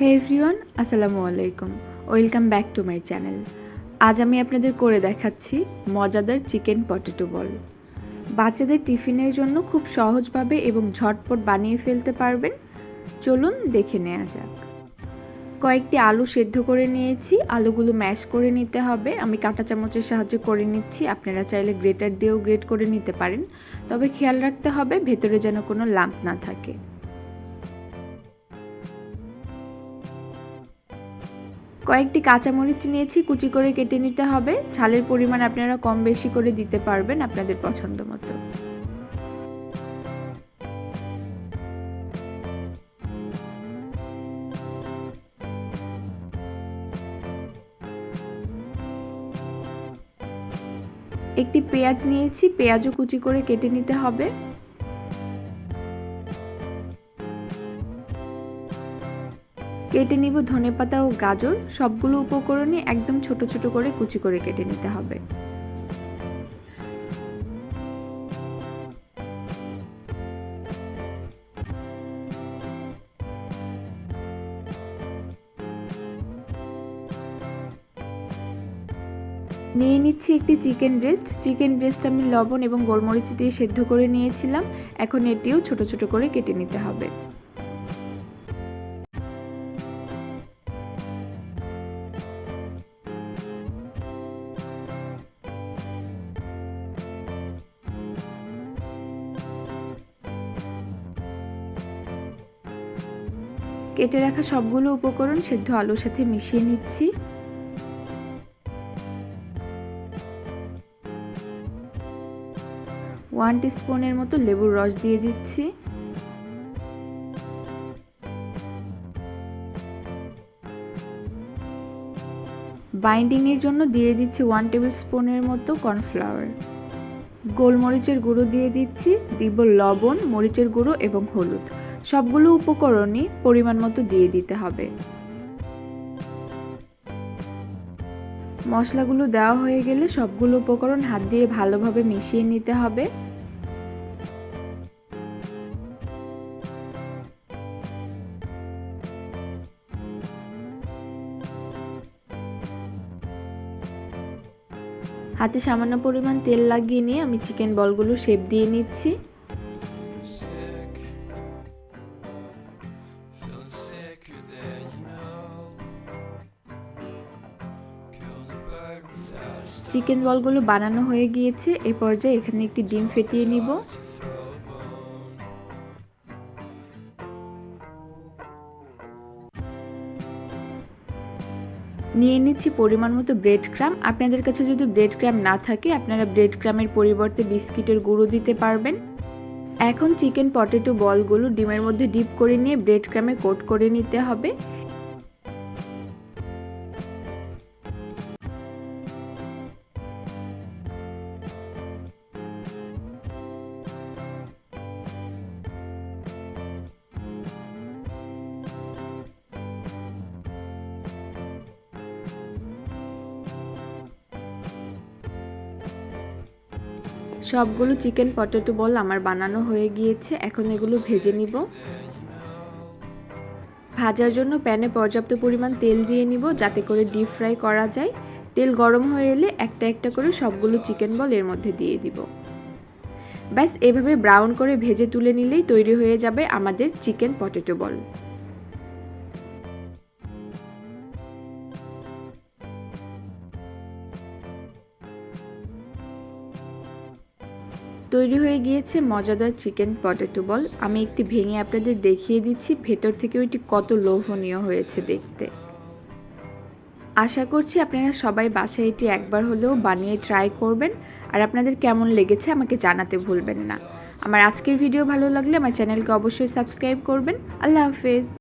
হে everyone আসসালামু আলাইকুম। Welcome back to my channel আজ আমি আপনাদের করে দেখাচ্ছি মজাদার চিকেন পটেটো বল বাচ্চাদের টিফিনের জন্য খুব সহজভাবে এবং ঝটপট বানিয়ে ফেলতে পারবেন। চলুন দেখে নেওয়া যাক। কয়েকটি আলু সেদ্ধ করে নিয়েছি, আলুগুলো ম্যাশ করে নিতে হবে। আমি কাঁটা চামচের সাহায্যে করে নিচ্ছি, আপনারা চাইলে গ্রেটার দিয়েও গ্রেট করে নিতে পারেন। তবে খেয়াল রাখতে হবে, ভেতরে যেন কোনো লাম্প না থাকে। কয়েকটি কাঁচামরিচ নিয়েছি, কুচি করে কেটে নিতে হবে। ছালের পরিমাণ আপনারা কম বেশি করে দিতে পারবেন আপনাদের পছন্দ মতো। একটি পেঁয়াজ নিয়েছি, পেঁয়াজও কুচি করে কেটে নিতে হবে। কেটে নিব ধনেপাতা ও গাজর। সবগুলো উপকরণই একদম ছোট ছোট করে কুচি করে কেটে নিতে হবে। নিয়ে নিচ্ছি একটি চিকেন ব্রেস্ট। চিকেন ব্রেস্ট আমি লবণ এবং গোলমরিচ দিয়ে সেদ্ধ করে নিয়েছিলাম। এখন এটিও ছোট ছোট করে কেটে নিতে হবে। কেটে রাখা সবগুলো উপকরণ সেদ্ধ আলুর সাথে মিশিয়ে নিচ্ছি। ওয়ান স্পুনের মতো লেবুর রস দিয়ে দিচ্ছি। বাইন্ডিংয়ের জন্য দিয়ে দিচ্ছি ওয়ান টেবিল স্পুনের মতো কর্নফ্লাওয়ার। গোলমরিচের গুঁড়ো দিয়ে দিচ্ছি, দিব লবণ, মরিচের গুঁড়ো এবং হলুদ। সবগুলো উপকরণই পরিমাণ মতো দিয়ে দিতে হবে। মশলাগুলো দেওয়া হয়ে গেলে সবগুলো উপকরণ হাত দিয়ে ভালোভাবে মিশিয়ে নিতে হবে। হাতে সামান্য পরিমাণ তেল লাগিয়ে নিয়ে আমি চিকেন বলগুলো শেপ দিয়ে নিচ্ছি। চিকেন বলগুলো বানানো হয়ে গিয়েছে। এই পর্যায়ে এখানে একটি ডিম ফেটিয়ে নিব। নিয়ে নিচ্ছি পরিমাণ মতো ব্রেড ক্রাম আপনাদের কাছে যদি ব্রেড ক্রাম না থাকে, আপনারা ব্রেড ক্রামের পরিবর্তে বিস্কিটের গুঁড়ো দিতে পারবেন। এখন চিকেন পটেটো বলগুলো ডিমের মধ্যে ডিপ করে নিয়ে ব্রেড ক্রামে কোট করে নিতে হবে। সবগুলো চিকেন পটেটো বল আমার বানানো হয়ে গিয়েছে, এখন এগুলো ভেজে নিব। ভাজার জন্য প্যানে পর্যাপ্ত পরিমাণ তেল দিয়ে নিব, যাতে করে ডিপ ফ্রাই করা যায়। তেল গরম হয়ে এলে একটা একটা করে সবগুলো চিকেন বল এর মধ্যে দিয়ে দিব। ব্যাস, এভাবে ব্রাউন করে ভেজে তুলে নিলেই তৈরি হয়ে যাবে আমাদের চিকেন পটেটো বল। তৈরি হয়ে গিয়েছে মজাদার চিকেন পটেটো বল। আমি একটি ভেঙে আপনাদের দেখিয়ে দিচ্ছি, ভেতর থেকে ওইটি কত লোভনীয় হয়েছে দেখতে। আশা করছি আপনারা সবাই বাসায় এটি একবার হলেও বানিয়ে ট্রাই করবেন। আর আপনাদের কেমন লেগেছে আমাকে জানাতে ভুলবেন না। আমার আজকের ভিডিও ভালো লাগলে আমার চ্যানেলকে অবশ্যই সাবস্ক্রাইব করবেন। আল্লাহ হাফেজ।